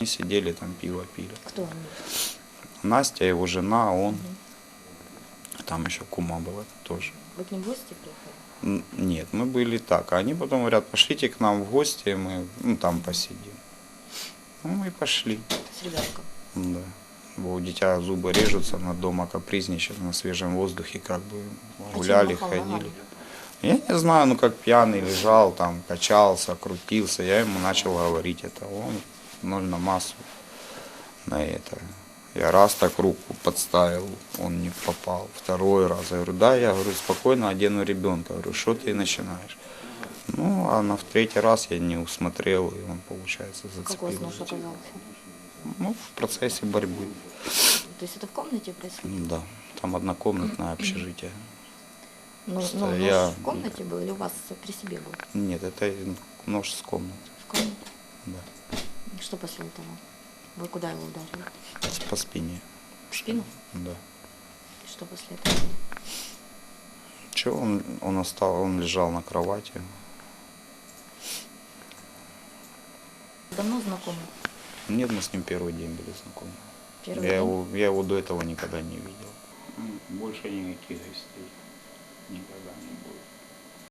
Они сидели там, пиво пили. Кто они? Настя, его жена, он. Там еще кума была тоже. Вы к ним в гости приехали? Нет, мы были так. А они потом говорят, пошлите к нам в гости, мы ну, там посидим. Ну, мы и пошли. С ребенком. Да. Бо у дитя зубы режутся, на дома капризничает, на свежем воздухе как бы гуляли, А чем махал ходили. Я не знаю, ну как пьяный лежал, там качался, крутился. Я ему начал говорить это. Он ноль на массу на это. Я раз так руку подставил, он не попал. Второй раз. Я говорю, да, я говорю, спокойно одену ребенка. Говорю, что ты начинаешь? Ну, а на в третий раз я не усмотрел, и он, получается, зацепил. нож оказался? Ну, в процессе борьбы. То есть это в комнате происходило? Да, там однокомнатное общежитие. Ну, ну, нож я- в комнате был или у вас при себе был? Нет, это нож с комнаты. В комнате. Да. И Что после этого? Вы куда его ударили? По спине. В спину? Да. И что после этого? Че он, он остал, он лежал на кровати. Давно знакомы? Нет, мы с ним первый день были знакомы. Первый я, день? его, я его до этого никогда не видел. Больше никаких гостей никогда не будет.